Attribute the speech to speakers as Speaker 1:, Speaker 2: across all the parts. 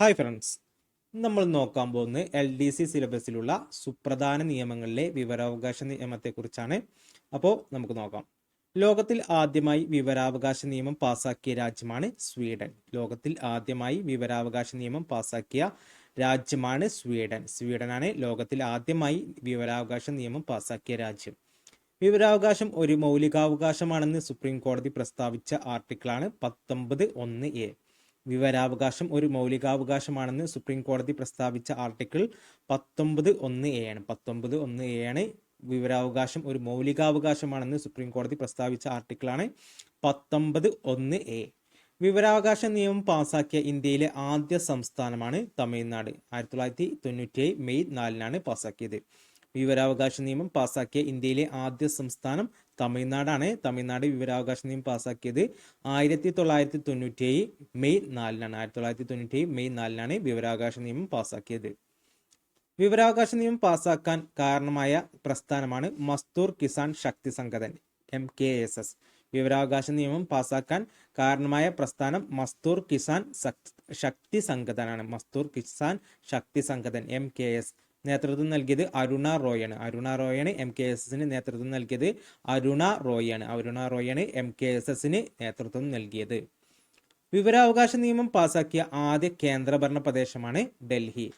Speaker 1: Hi friends നമ്മൾ നോക്കാൻ പോകുന്നത് എൽ ഡി സി സിലബസിലുള്ള സുപ്രധാന നിയമങ്ങളിലെ വിവരാവകാശ നിയമത്തെക്കുറിച്ചാണ്. അപ്പോൾ നമുക്ക് നോക്കാം. ലോകത്തിൽ ആദ്യമായി വിവരാവകാശ നിയമം പാസാക്കിയ രാജ്യമാണ് സ്വീഡൻ. ലോകത്തിൽ ആദ്യമായി വിവരാവകാശ നിയമം പാസാക്കിയ രാജ്യമാണ് സ്വീഡൻ. സ്വീഡനാണ് ലോകത്തിൽ ആദ്യമായി വിവരാവകാശ നിയമം പാസാക്കിയ രാജ്യം. വിവരാവകാശം ഒരു മൗലികാവകാശമാണെന്ന് സുപ്രീം കോടതി പ്രസ്താവിച്ച ആർട്ടിക്കിളാണ് പത്തൊമ്പത് ഒന്ന് എ. വിവരാവകാശം ഒരു മൗലികാവകാശമാണെന്ന് സുപ്രീം കോടതി പ്രസ്താവിച്ച ആർട്ടിക്കിൾ പത്തൊമ്പത് ഒന്ന് എ ആണ്. പത്തൊമ്പത് ഒന്ന് എ ആണ് വിവരാവകാശം ഒരു മൗലികാവകാശമാണെന്ന് സുപ്രീം കോടതി പ്രസ്താവിച്ച ആർട്ടിക്കിളാണ് പത്തൊമ്പത് ഒന്ന് എ. വിവരാവകാശ നിയമം പാസാക്കിയ ഇന്ത്യയിലെ ആദ്യ സംസ്ഥാനമാണ് തമിഴ്നാട്. ആയിരത്തി തൊള്ളായിരത്തി തൊണ്ണൂറ്റി മെയ് നാലിനാണ് പാസാക്കിയത്. വിവരാവകാശ നിയമം പാസാക്കിയ ഇന്ത്യയിലെ ആദ്യ സംസ്ഥാനം തമിഴ്നാടാണ്. തമിഴ്നാട് വിവരാവകാശ നിയമം പാസ്സാക്കിയത് ആയിരത്തി തൊള്ളായിരത്തി തൊണ്ണൂറ്റി മെയ് നാലിനാണ്. ആയിരത്തി തൊള്ളായിരത്തി തൊണ്ണൂറ്റി മെയ് നാലിനാണ് വിവരാവകാശ നിയമം പാസ്സാക്കിയത് വിവരാവകാശ നിയമം പാസ്സാക്കാൻ കാരണമായ പ്രസ്ഥാനമാണ് Mazdoor Kisan Shakti Sangathan M K S S. വിവരാവകാശ നിയമം പാസ്സാക്കാൻ കാരണമായ പ്രസ്ഥാനം Mazdoor Kisan Shakti സംഘടനാണ്. Mazdoor Kisan Shakti Sangathan M K S നേതൃത്വം നൽകിയത് അരുണ റോയാണ്. അരുണ റോയാണ് എം കെ എസ് എസിന് നേതൃത്വം നൽകിയത് അരുണ റോയാണ്. അരുണ റോയാണ് എം കെ എസ് എസിന് നേതൃത്വം നൽകിയത്. വിവരാവകാശ നിയമം പാസാക്കിയ ആദ്യ കേന്ദ്രഭരണ പ്രദേശമാണ് ഡൽഹി.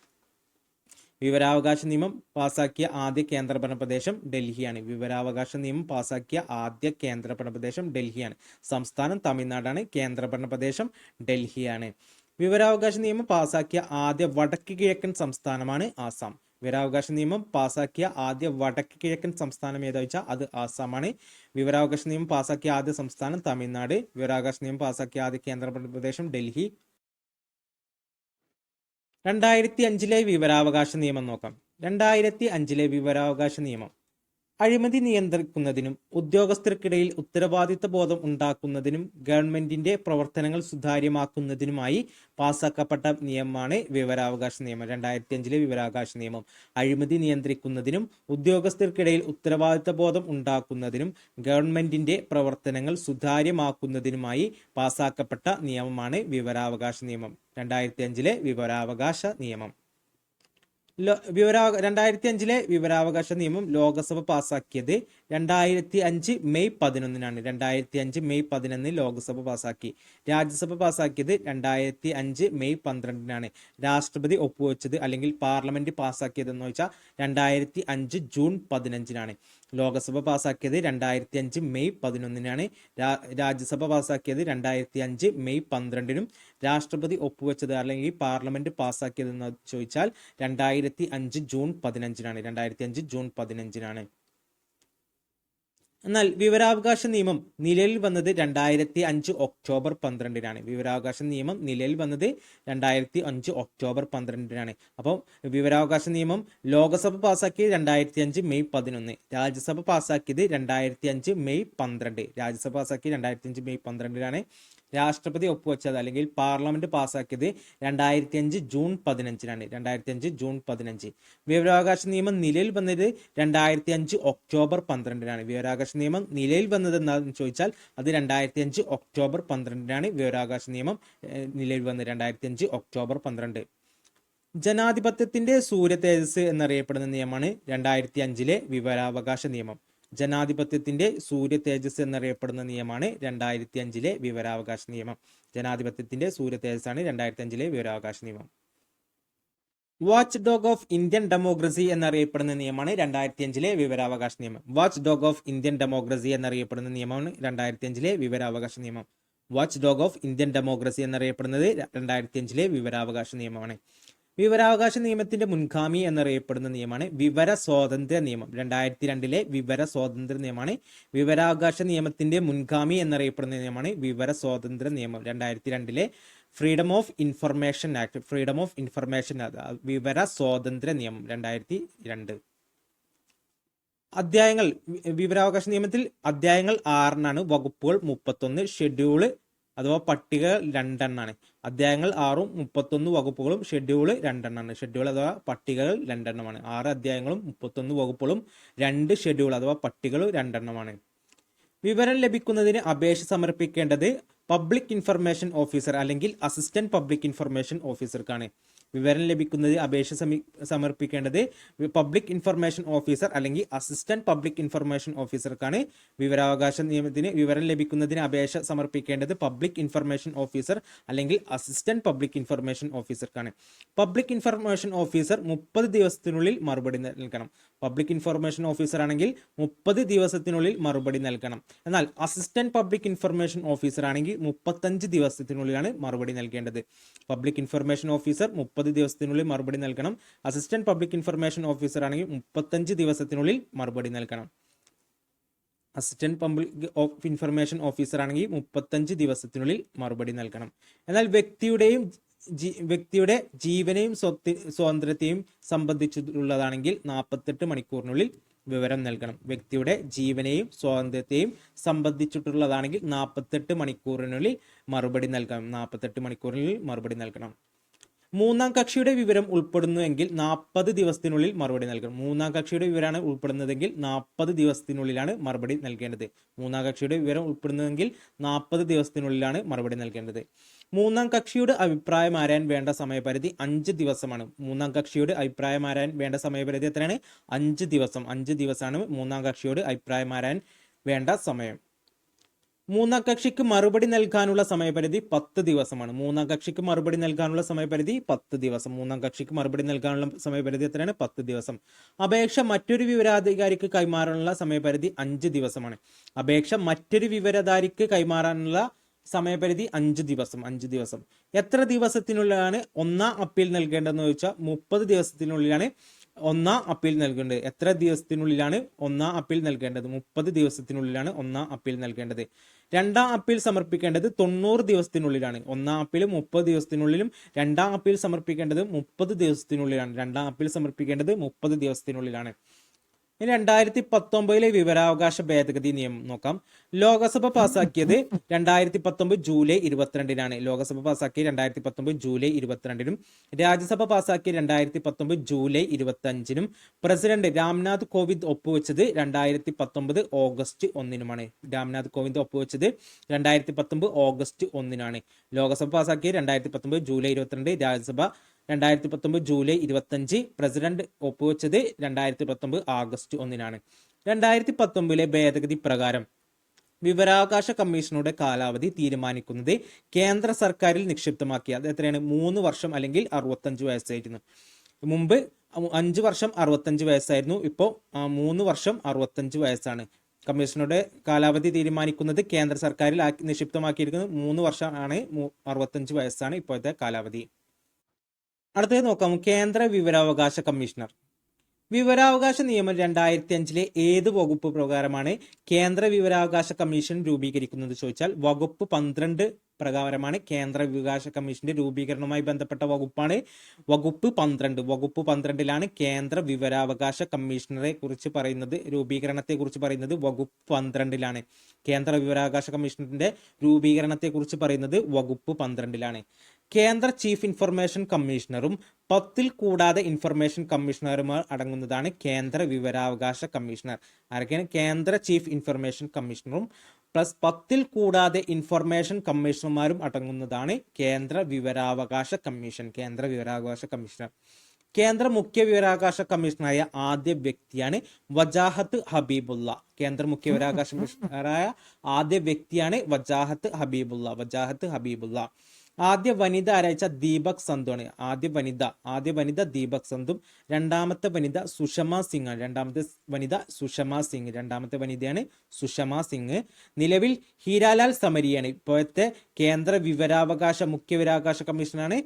Speaker 1: വിവരാവകാശ നിയമം പാസാക്കിയ ആദ്യ കേന്ദ്രഭരണ പ്രദേശം ഡൽഹിയാണ്. വിവരാവകാശ നിയമം പാസാക്കിയ ആദ്യ കേന്ദ്രഭരണ പ്രദേശം ഡൽഹിയാണ്. സംസ്ഥാനം തമിഴ്നാടാണ് കേന്ദ്രഭരണ പ്രദേശം ഡൽഹിയാണ്. വിവരാവകാശ നിയമം പാസാക്കിയ ആദ്യ വടക്ക് കിഴക്കൻ സംസ്ഥാനമാണ് ആസാം. വിവരാവകാശ നിയമം പാസാക്കിയ ആദ്യ വടക്ക് കിഴക്കൻ സംസ്ഥാനം ഏതാ വെച്ചാൽ അത് ആസാമാണ്. വിവരാവകാശ നിയമം പാസാക്കിയ ആദ്യ സംസ്ഥാനം തമിഴ്നാട്. വിവരാവകാശ നിയമം പാസാക്കിയ ആദ്യ കേന്ദ്രഭരണ പ്രദേശം ഡൽഹി. രണ്ടായിരത്തി അഞ്ചിലെ വിവരാവകാശ നിയമം നോക്കാം. രണ്ടായിരത്തി അഞ്ചിലെ വിവരാവകാശ നിയമം. അഴിമതി നിയന്ത്രിക്കുന്നതിനും ഉദ്യോഗസ്ഥർക്കിടയിൽ ഉത്തരവാദിത്ത ബോധം ഉണ്ടാക്കുന്നതിനും ഗവൺമെന്റിന്റെ പ്രവർത്തനങ്ങൾ സുതാര്യമാക്കുന്നതിനുമായി പാസാക്കപ്പെട്ട നിയമമാണ് വിവരാവകാശ നിയമം. രണ്ടായിരത്തി അഞ്ചിലെ വിവരാവകാശ നിയമം. അഴിമതി നിയന്ത്രിക്കുന്നതിനും ഉദ്യോഗസ്ഥർക്കിടയിൽ ഉത്തരവാദിത്ത ബോധം ഉണ്ടാക്കുന്നതിനും ഗവൺമെന്റിന്റെ പ്രവർത്തനങ്ങൾ സുതാര്യമാക്കുന്നതിനുമായി പാസാക്കപ്പെട്ട നിയമമാണ് വിവരാവകാശ നിയമം. രണ്ടായിരത്തി അഞ്ചിലെ വിവരാവകാശ നിയമം. വിവരാ രണ്ടായിരത്തി അഞ്ചിലെ വിവരാവകാശ നിയമം ലോകസഭ പാസാക്കിയത് രണ്ടായിരത്തി അഞ്ച് മെയ് പതിനൊന്നിനാണ്. രണ്ടായിരത്തി അഞ്ച് മെയ് പതിനൊന്നിന് ലോക്സഭ പാസാക്കി. രാജ്യസഭ പാസാക്കിയത് രണ്ടായിരത്തി അഞ്ച് മെയ് പന്ത്രണ്ടിനാണ്. രാഷ്ട്രപതി ഒപ്പുവെച്ചത് അല്ലെങ്കിൽ പാർലമെന്റ് പാസാക്കിയതെന്ന് വെച്ചാൽ രണ്ടായിരത്തി അഞ്ച് ജൂൺ പതിനഞ്ചിനാണ്. ലോകസഭ പാസാക്കിയത് രണ്ടായിരത്തി അഞ്ച് മെയ് പതിനൊന്നിനാണ്. രാജ്യസഭ പാസാക്കിയത് രണ്ടായിരത്തി അഞ്ച് മെയ് പന്ത്രണ്ടിനും രാഷ്ട്രപതി ഒപ്പുവെച്ചത് അല്ലെങ്കിൽ പാർലമെന്റ് പാസ്സാക്കിയതെന്ന് ചോദിച്ചാൽ രണ്ടായിരത്തി അഞ്ച് ജൂൺ പതിനഞ്ചിനാണ്. രണ്ടായിരത്തി അഞ്ച് ജൂൺ പതിനഞ്ചിനാണ്. എന്നാൽ വിവരാവകാശ നിയമം നിലയിൽ വന്നത് രണ്ടായിരത്തി അഞ്ച് ഒക്ടോബർ പന്ത്രണ്ടിനാണ്. വിവരാവകാശ നിയമം നിലയിൽ വന്നത് രണ്ടായിരത്തി അഞ്ച് ഒക്ടോബർ പന്ത്രണ്ടിനാണ്. അപ്പോൾ വിവരാവകാശ നിയമം ലോകസഭ പാസ്സാക്കിയത് രണ്ടായിരത്തി അഞ്ച് മെയ് പതിനൊന്ന്. രാജ്യസഭ പാസ്സാക്കിയത് രണ്ടായിരത്തി അഞ്ച് മെയ് പന്ത്രണ്ട്. രാജ്യസഭ പാസ്സാക്കിയത് രണ്ടായിരത്തി അഞ്ച് മെയ് പന്ത്രണ്ടിനാണ്. രാഷ്ട്രപതി ഒപ്പുവെച്ചത് അല്ലെങ്കിൽ പാർലമെന്റ് പാസ്സാക്കിയത് രണ്ടായിരത്തി അഞ്ച് ജൂൺ പതിനഞ്ചിനാണ്. രണ്ടായിരത്തി അഞ്ച് ജൂൺ പതിനഞ്ച്. വിവരാവകാശ നിയമം നിലയിൽ വന്നത് രണ്ടായിരത്തി അഞ്ച് ഒക്ടോബർ പന്ത്രണ്ടിനാണ്. വിവരാവകാശ നിയമം നിലയിൽ വന്നത് എന്താണെന്ന് ചോദിച്ചാൽ അത് രണ്ടായിരത്തി അഞ്ച് ഒക്ടോബർ പന്ത്രണ്ടിനാണ് വിവരാവകാശ നിയമം നിലയിൽ വന്നത് രണ്ടായിരത്തി അഞ്ച് ഒക്ടോബർ പന്ത്രണ്ട്. ജനാധിപത്യത്തിന്റെ സൂര്യ തേജസ് എന്നറിയപ്പെടുന്ന നിയമമാണ് രണ്ടായിരത്തി അഞ്ചിലെ വിവരാവകാശ നിയമം. ജനാധിപത്യത്തിന്റെ സൂര്യ തേജസ് എന്നറിയപ്പെടുന്ന നിയമമാണ് രണ്ടായിരത്തി അഞ്ചിലെ വിവരാവകാശ നിയമം. ജനാധിപത്യത്തിന്റെ സൂര്യ തേജസ് ആണ് രണ്ടായിരത്തി അഞ്ചിലെ വിവരാവകാശ നിയമം. Watch dog of Indian democracy എന്നറിയപ്പെടുന്ന നിയമമാണ് രണ്ടായിരത്തി അഞ്ചിലെ വിവരാവകാശ നിയമം. Watch dog of Indian democracy എന്നറിയപ്പെടുന്ന നിയമമാണ് രണ്ടായിരത്തി അഞ്ചിലെ വിവരാവകാശ നിയമം. Watch dog of Indian democracy എന്നറിയപ്പെടുന്നത് രണ്ടായിരത്തി അഞ്ചിലെ വിവരാവകാശ നിയമമാണ്. വിവരാവകാശ നിയമത്തിന്റെ മുൻഗാമി എന്നറിയപ്പെടുന്ന നിയമമാണ് വിവര സ്വാതന്ത്ര്യ നിയമം. രണ്ടായിരത്തി രണ്ടിലെ വിവര സ്വാതന്ത്ര്യ നിയമമാണ് വിവരാവകാശ നിയമത്തിന്റെ മുൻഗാമി എന്നറിയപ്പെടുന്ന നിയമമാണ് വിവര സ്വാതന്ത്ര്യ നിയമം. രണ്ടായിരത്തി രണ്ടിലെ freedom of information act freedom of information വിവര സ്വാതന്ത്ര്യ നിയമം രണ്ടായിരത്തി രണ്ട് അധ്യായങ്ങൾ വിവരാവകാശ നിയമത്തിൽ അധ്യായങ്ങൾ ആറിനാണ് വകുപ്പുകൾ മുപ്പത്തൊന്ന് ഷെഡ്യൂൾ അഥവാ പട്ടിക രണ്ടെണ്ണാണ്. അധ്യായങ്ങൾ ആറും മുപ്പത്തൊന്ന് വകുപ്പുകളും ഷെഡ്യൂൾ രണ്ടെണ്ണമാണ് ഷെഡ്യൂൾ അഥവാ പട്ടികകൾ രണ്ടെണ്ണമാണ്. ആറ് അധ്യായങ്ങളും മുപ്പത്തൊന്ന് വകുപ്പുകളും രണ്ട് ഷെഡ്യൂൾ അഥവാ പട്ടികൾ രണ്ടെണ്ണമാണ്. വിവരം ലഭിക്കുന്നതിന് അപേക്ഷ സമർപ്പിക്കേണ്ടത് പബ്ലിക് ഇൻഫർമേഷൻ ഓഫീസർ അല്ലെങ്കിൽ അസിസ്റ്റന്റ് പബ്ലിക് ഇൻഫർമേഷൻ ഓഫീസർക്കാണ്. വിവരം ലഭിക്കുന്നത് അപേക്ഷ സമി സമർപ്പിക്കേണ്ടത് പബ്ലിക് ഇൻഫർമേഷൻ ഓഫീസർ അല്ലെങ്കിൽ അസിസ്റ്റന്റ് പബ്ലിക് ഇൻഫർമേഷൻ ഓഫീസർക്കാണ്. വിവരാവകാശ നിയമത്തിന് വിവരം ലഭിക്കുന്നതിന് അപേക്ഷ സമർപ്പിക്കേണ്ടത് പബ്ലിക് ഇൻഫർമേഷൻ ഓഫീസർ അല്ലെങ്കിൽ അസിസ്റ്റന്റ് പബ്ലിക് ഇൻഫർമേഷൻ ഓഫീസർക്കാണ്. പബ്ലിക് ഇൻഫർമേഷൻ ഓഫീസർ മുപ്പത് ദിവസത്തിനുള്ളിൽ മറുപടി നൽകണം. പബ്ലിക് ഇൻഫർമേഷൻ ഓഫീസർ ആണെങ്കിൽ മുപ്പത് ദിവസത്തിനുള്ളിൽ മറുപടി നൽകണം. എന്നാൽ അസിസ്റ്റന്റ് പബ്ലിക് ഇൻഫർമേഷൻ ഓഫീസർ ആണെങ്കിൽ മുപ്പത്തഞ്ച് ദിവസത്തിനുള്ളിലാണ് മറുപടി നൽകേണ്ടത്. പബ്ലിക് ഇൻഫർമേഷൻ ഓഫീസർ മുപ്പത് ദിവസത്തിനുള്ളിൽ മറുപടി നൽകണം. അസിസ്റ്റന്റ് പബ്ലിക് ഇൻഫർമേഷൻ ഓഫീസർ ആണെങ്കിൽ മുപ്പത്തഞ്ച് ദിവസത്തിനുള്ളിൽ മറുപടി നൽകണം. Assistant public of information officer ആണെങ്കിൽ മുപ്പത്തഞ്ച് ദിവസത്തിനുള്ളിൽ മറുപടി നൽകണം. എന്നാൽ വ്യക്തിയുടെയും വ്യക്തിയുടെ ജീവനെയും സ്വത്തി സ്വാതന്ത്ര്യത്തെയും സംബന്ധിച്ചിട്ടുള്ളതാണെങ്കിൽ നാൽപ്പത്തെട്ട് മണിക്കൂറിനുള്ളിൽ വിവരം നൽകണം. വ്യക്തിയുടെ ജീവനെയും സ്വാതന്ത്ര്യത്തെയും സംബന്ധിച്ചിട്ടുള്ളതാണെങ്കിൽ നാൽപ്പത്തെട്ട് മണിക്കൂറിനുള്ളിൽ മറുപടി നൽകണം. നാൽപ്പത്തെട്ട് മണിക്കൂറിനുള്ളിൽ മറുപടി നൽകണം. മൂന്നാം കക്ഷിയുടെ വിവരം ഉൾപ്പെടുന്നുവെങ്കിൽ നാൽപ്പത് ദിവസത്തിനുള്ളിൽ മറുപടി നൽകണം. മൂന്നാം കക്ഷിയുടെ വിവരമാണ് ഉൾപ്പെടുന്നതെങ്കിൽ നാൽപ്പത് ദിവസത്തിനുള്ളിലാണ് മറുപടി നൽകേണ്ടത്. മൂന്നാം കക്ഷിയുടെ വിവരം ഉൾപ്പെടുന്നതെങ്കിൽ നാൽപ്പത് ദിവസത്തിനുള്ളിലാണ് മറുപടി നൽകേണ്ടത്. മൂന്നാം കക്ഷിയുടെ അഭിപ്രായം ആരാൻ വേണ്ട സമയപരിധി അഞ്ച് ദിവസമാണ്. മൂന്നാം കക്ഷിയുടെ അഭിപ്രായം ആരാൻ വേണ്ട സമയപരിധി എത്രയാണ്? അഞ്ച് ദിവസം. അഞ്ച് ദിവസമാണ് മൂന്നാം കക്ഷിയോട് അഭിപ്രായം ആരാൻ വേണ്ട സമയം. മൂന്നാം കക്ഷിക്ക് മറുപടി നൽകാനുള്ള സമയപരിധി പത്ത് ദിവസമാണ്. മൂന്നാം കക്ഷിക്ക് മറുപടി നൽകാനുള്ള സമയപരിധി പത്ത് ദിവസം. മൂന്നാം കക്ഷിക്ക് മറുപടി നൽകാനുള്ള സമയപരിധി എത്രയാണ്? പത്ത് ദിവസം. അപേക്ഷ മറ്റൊരു വിവരാധികാരിക്ക് കൈമാറാനുള്ള സമയപരിധി അഞ്ച് ദിവസമാണ്. അപേക്ഷ മറ്റൊരു വിവരധാരിക്ക് കൈമാറാനുള്ള സമയപരിധി അഞ്ച് ദിവസം. അഞ്ച് ദിവസം. എത്ര ദിവസത്തിനുള്ളിലാണ് ഒന്നാം അപ്പീൽ നൽകേണ്ടതെന്ന് ചോദിച്ചാൽ മുപ്പത് ദിവസത്തിനുള്ളിലാണ് ഒന്നാം അപ്പീൽ നൽകേണ്ടത്. എത്ര ദിവസത്തിനുള്ളിലാണ് ഒന്നാം അപ്പീൽ നൽകേണ്ടത്? മുപ്പത് ദിവസത്തിനുള്ളിലാണ് ഒന്നാം അപ്പീൽ നൽകേണ്ടത്. രണ്ടാം അപ്പീൽ സമർപ്പിക്കേണ്ടത് തൊണ്ണൂറ് ദിവസത്തിനുള്ളിലാണ്. ഒന്നാം അപ്പീൽ മുപ്പത് ദിവസത്തിനുള്ളിലും. രണ്ടാം അപ്പീൽ സമർപ്പിക്കേണ്ടത് മുപ്പത് ദിവസത്തിനുള്ളിലാണ്. രണ്ടാം അപ്പീൽ സമർപ്പിക്കേണ്ടത് മുപ്പത് ദിവസത്തിനുള്ളിലാണ്. ഇനി രണ്ടായിരത്തി പത്തൊമ്പതിലെ വിവരാവകാശ ഭേദഗതി നിയമം നോക്കാം. ലോകസഭ പാസാക്കിയത് രണ്ടായിരത്തി പത്തൊമ്പത് ജൂലൈ ഇരുപത്തിരണ്ടിനാണ്. ലോകസഭ പാസാക്കിയത് രണ്ടായിരത്തി പത്തൊമ്പത് ജൂലൈ ഇരുപത്തിരണ്ടിനും രാജ്യസഭ പാസാക്കിയത് രണ്ടായിരത്തി പത്തൊമ്പത് ജൂലൈ ഇരുപത്തി അഞ്ചിനും പ്രസിഡന്റ് രാംനാഥ് കോവിന്ദ് ഒപ്പുവെച്ചത് രണ്ടായിരത്തി പത്തൊമ്പത് ഓഗസ്റ്റ് ഒന്നിനുമാണ്. രാംനാഥ് കോവിന്ദ് ഒപ്പുവെച്ചത് രണ്ടായിരത്തി പത്തൊമ്പത് ഓഗസ്റ്റ് ഒന്നിനാണ്. ലോകസഭ പാസാക്കിയത് രണ്ടായിരത്തി പത്തൊമ്പത് ജൂലൈ ഇരുപത്തിരണ്ട് രാജ്യസഭ രണ്ടായിരത്തി പത്തൊമ്പത് ജൂലൈ ഇരുപത്തഞ്ച് പ്രസിഡന്റ് ഒപ്പുവെച്ചത് രണ്ടായിരത്തി പത്തൊമ്പത് ആഗസ്റ്റ് ഒന്നിനാണ്. രണ്ടായിരത്തി പത്തൊമ്പതിലെ ഭേദഗതി പ്രകാരം വിവരാവകാശ കമ്മീഷനുടെ കാലാവധി തീരുമാനിക്കുന്നത് കേന്ദ്ര സർക്കാരിൽ നിക്ഷിപ്തമാക്കി. അത് എത്രയാണ്? മൂന്ന് വർഷം അല്ലെങ്കിൽ അറുപത്തഞ്ച് വയസ്സായിരുന്നു. മുമ്പ് അഞ്ച് വർഷം അറുപത്തഞ്ച് വയസ്സായിരുന്നു. ഇപ്പോൾ മൂന്ന് വർഷം അറുപത്തഞ്ച് വയസ്സാണ്. കമ്മീഷനുടെ കാലാവധി തീരുമാനിക്കുന്നത് കേന്ദ്ര സർക്കാരിൽ നിക്ഷിപ്തമാക്കിയിരിക്കുന്നത് മൂന്ന് വർഷമാണ്. അറുപത്തഞ്ച് വയസ്സാണ് ഇപ്പോഴത്തെ കാലാവധി. അടുത്തത് നോക്കാം. കേന്ദ്ര വിവരാവകാശ കമ്മീഷണർ. വിവരാവകാശ നിയമം രണ്ടായിരത്തി അഞ്ചിലെ ഏത് വകുപ്പ് പ്രകാരമാണ് കേന്ദ്ര വിവരാവകാശ കമ്മീഷൻ രൂപീകരിക്കുന്നത് ചോദിച്ചാൽ വകുപ്പ് പന്ത്രണ്ട് പ്രകാരമാണ് കേന്ദ്ര വിവരാവകാശ കമ്മീഷന്റെ രൂപീകരണവുമായി ബന്ധപ്പെട്ട വകുപ്പാണ്. വകുപ്പ് പന്ത്രണ്ട്. വകുപ്പ് പന്ത്രണ്ടിലാണ് കേന്ദ്ര വിവരാവകാശ കമ്മീഷണറെ കുറിച്ച് പറയുന്നത് രൂപീകരണത്തെ കുറിച്ച് പറയുന്നത് വകുപ്പ് പന്ത്രണ്ടിലാണ്. കേന്ദ്ര വിവരാവകാശ കമ്മീഷണറിന്റെ രൂപീകരണത്തെ കുറിച്ച് പറയുന്നത് വകുപ്പ് പന്ത്രണ്ടിലാണ്. കേന്ദ്ര ചീഫ് ഇൻഫർമേഷൻ കമ്മീഷണറും പത്തിൽ കൂടാതെ ഇൻഫർമേഷൻ കമ്മീഷണർമാർ അടങ്ങുന്നതാണ് കേന്ദ്ര വിവരാവകാശ കമ്മീഷണർ. ആരൊക്കെയാണ്? കേന്ദ്ര ചീഫ് ഇൻഫർമേഷൻ കമ്മീഷണറും പ്ലസ് പത്തിൽ കൂടാതെ ഇൻഫർമേഷൻ കമ്മീഷണർമാരും അടങ്ങുന്നതാണ് കേന്ദ്ര വിവരാവകാശ കമ്മീഷൻ കേന്ദ്ര വിവരാവകാശ കമ്മീഷണർ. കേന്ദ്ര മുഖ്യ വിവരാവകാശ കമ്മീഷണറായ ആദ്യ വ്യക്തിയാണ് വജാഹത്ത് ഹബീബുള്ള. കേന്ദ്ര മുഖ്യ വിവരാവകാശ കമ്മീഷണറായ ആദ്യ വ്യക്തിയാണ് വജാഹത്ത് ഹബീബുള്ള. വജാഹത്ത് ഹബീബുള്ള. ആദ്യ വനിത ആരാച്ച ദീപക് സന്ധു ആണ് ആദ്യ വനിത ആദ്യ വനിത ദീപക് സന്ധും രണ്ടാമത്തെ വനിത സുഷമ സിംഗ് ആണ്. രണ്ടാമത്തെ വനിത സുഷമ സിംഗ് രണ്ടാമത്തെ വനിതയാണ് സുഷമ സിംഗ്. നിലവിൽ ഹീരാലാൽ സമരിയാണ്. ഇപ്പോഴത്തെ കേന്ദ്ര വിവരാവകാശ മുഖ്യ വിവരാവകാശ കമ്മീഷനാണ്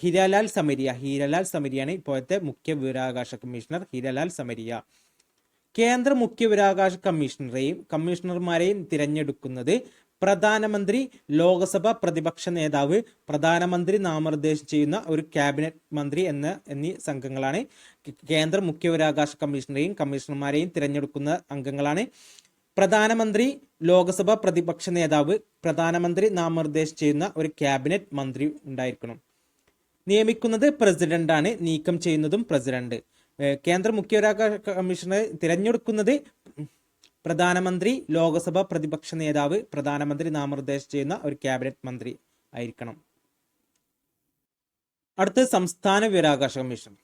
Speaker 1: ഹീരാലാൽ സമരിയ. ഹീരാലാൽ സമരിയാണ് ഇപ്പോഴത്തെ മുഖ്യ വിവരാവകാശ കമ്മീഷണർ ഹീരാലാൽ സമരിയ. കേന്ദ്ര മുഖ്യ വിവരാവകാശ കമ്മീഷണറെയും കമ്മീഷണർമാരെയും തിരഞ്ഞെടുക്കുന്നത് പ്രധാനമന്ത്രി ലോകസഭ പ്രതിപക്ഷ നേതാവ് പ്രധാനമന്ത്രി നാമനിർദ്ദേശം ചെയ്യുന്ന ഒരു ക്യാബിനറ്റ് മന്ത്രി എന്ന എന്നീ സംഘങ്ങളാണ്. കേന്ദ്ര മുഖ്യവരാകാശ കമ്മീഷണറെയും കമ്മീഷണർമാരെയും തിരഞ്ഞെടുക്കുന്ന അംഗങ്ങളാണ്. പ്രധാനമന്ത്രി ലോകസഭ പ്രതിപക്ഷ നേതാവ് പ്രധാനമന്ത്രി നാമനിർദ്ദേശം ചെയ്യുന്ന ഒരു ക്യാബിനറ്റ് മന്ത്രി ഉണ്ടായിരിക്കണം. നിയമിക്കുന്നത് പ്രസിഡന്റാണ് നീക്കം ചെയ്യുന്നതും പ്രസിഡന്റ്. കേന്ദ്ര മുഖ്യവരാകാശ കമ്മീഷണറെ തിരഞ്ഞെടുക്കുന്നത് പ്രധാനമന്ത്രി ലോകസഭ പ്രതിപക്ഷ നേതാവ് പ്രധാനമന്ത്രി നാമനിർദ്ദേശം ചെയ്യുന്ന ഒരു ക്യാബിനറ്റ് മന്ത്രി ആയിരിക്കണം. അടുത്ത സംസ്ഥാന വിവരാകാശ കമ്മീഷൻ.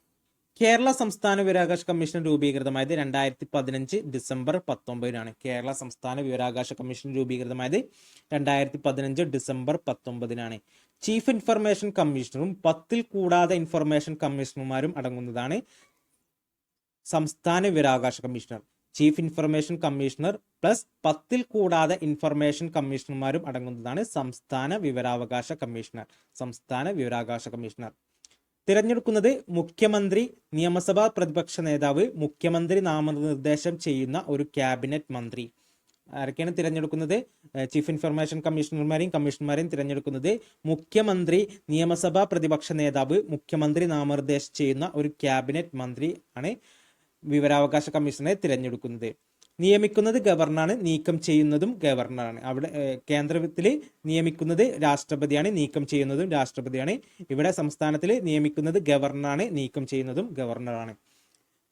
Speaker 1: കേരള സംസ്ഥാന വിവരാകാശ കമ്മീഷൻ രൂപീകൃതമായത് രണ്ടായിരത്തി പതിനഞ്ച് ഡിസംബർ പത്തൊമ്പതിനാണ്. കേരള സംസ്ഥാന വിവരാകാശ കമ്മീഷൻ രൂപീകൃതമായത് രണ്ടായിരത്തി പതിനഞ്ച് ഡിസംബർ പത്തൊമ്പതിനാണ്. ചീഫ് ഇൻഫർമേഷൻ കമ്മീഷണറും പത്തിൽ കൂടാതെ ഇൻഫർമേഷൻ കമ്മീഷണർമാരും അടങ്ങുന്നതാണ് സംസ്ഥാന വിവരാകാശ commissioner. Chief information commissioner plus പത്തിൽ കൂടാതെ ഇൻഫർമേഷൻ കമ്മീഷണർമാരും അടങ്ങുന്നതാണ് സംസ്ഥാന വിവരാവകാശ കമ്മീഷണർ സംസ്ഥാന വിവരാവകാശ കമ്മീഷണർ. തിരഞ്ഞെടുക്കുന്നത് മുഖ്യമന്ത്രി നിയമസഭാ പ്രതിപക്ഷ നേതാവ് മുഖ്യമന്ത്രി നാമനിർദ്ദേശം ചെയ്യുന്ന ഒരു ക്യാബിനറ്റ് മന്ത്രി. ആരൊക്കെയാണ് തിരഞ്ഞെടുക്കുന്നത്? ചീഫ് ഇൻഫർമേഷൻ കമ്മീഷണർമാരെയും കമ്മീഷണർമാരെയും തിരഞ്ഞെടുക്കുന്നത് മുഖ്യമന്ത്രി നിയമസഭാ പ്രതിപക്ഷ നേതാവ് മുഖ്യമന്ത്രി നാമനിർദ്ദേശം ചെയ്യുന്ന ഒരു ക്യാബിനറ്റ് മന്ത്രി ആണ് വിവരാവകാശ കമ്മീഷനെ തിരഞ്ഞെടുക്കുന്നത്. നിയമിക്കുന്നത് ഗവർണറാണ് നീക്കം ചെയ്യുന്നതും ഗവർണറാണ്. അവിടെ കേന്ദ്രത്തിൽ നിയമിക്കുന്നത് രാഷ്ട്രപതിയാണ് നീക്കം ചെയ്യുന്നതും രാഷ്ട്രപതിയാണ്. ഇവിടെ സംസ്ഥാനത്തിൽ നിയമിക്കുന്നത് ഗവർണറാണ് നീക്കം ചെയ്യുന്നതും ഗവർണറാണ്.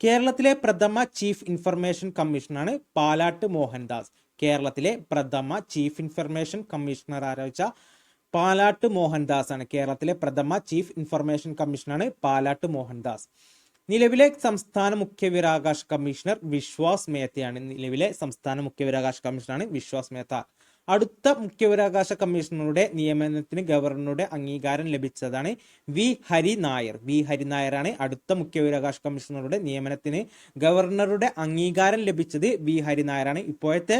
Speaker 1: കേരളത്തിലെ പ്രഥമ ചീഫ് ഇൻഫർമേഷൻ കമ്മീഷണറാണ് പാലാട്ട് മോഹൻദാസ്. കേരളത്തിലെ പ്രഥമ ചീഫ് ഇൻഫർമേഷൻ കമ്മീഷണർ ആരോപിച്ച പാലാട്ട് മോഹൻദാസ് ആണ് കേരളത്തിലെ പ്രഥമ ചീഫ് ഇൻഫർമേഷൻ കമ്മീഷണറാണ് പാലാട്ട് മോഹൻദാസ്. നിലവിലെ സംസ്ഥാന മുഖ്യ വിവരാവകാശ കമ്മീഷണർ വിശ്വാസ് മേത്തയാണ് നിലവിലെ സംസ്ഥാന മുഖ്യ വിവരാവകാശ കമ്മീഷണറാണ് വിശ്വാസ് മേത്ത. അടുത്ത മുഖ്യ വിവരാവകാശ കമ്മീഷണറുടെ നിയമനത്തിന് ഗവർണറുടെ അംഗീകാരം ലഭിച്ചതാണ് വി ഹരി നായർ. വി ഹരി നായരാണ് അടുത്ത മുഖ്യ വിവരാവകാശ കമ്മീഷണറുടെ നിയമനത്തിന് ഗവർണറുടെ അംഗീകാരം ലഭിച്ചത് വി ഹരി നായരാണ്. ഇപ്പോഴത്തെ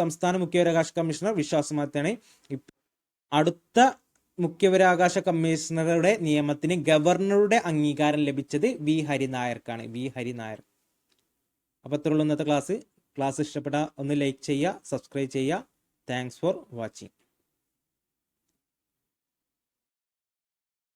Speaker 1: സംസ്ഥാന മുഖ്യ കമ്മീഷണർ വിശ്വാസ് മേത്തയാണ്. അടുത്ത മുഖ്യവിവരാവകാശ കമ്മീഷണറുടെ നിയമത്തിന് ഗവർണറുടെ അംഗീകാരം ലഭിച്ചത് വി ഹരിനായർക്കാണ്. വി ഹരിനായർ. അപ്പോൾ ഇത്രയുള്ള ഇന്നത്തെ ക്ലാസ് ക്ലാസ് ഇഷ്ടപ്പെട്ട ഒന്ന് ലൈക്ക് ചെയ്യുക സബ്സ്ക്രൈബ് ചെയ്യുക. Thanks for watching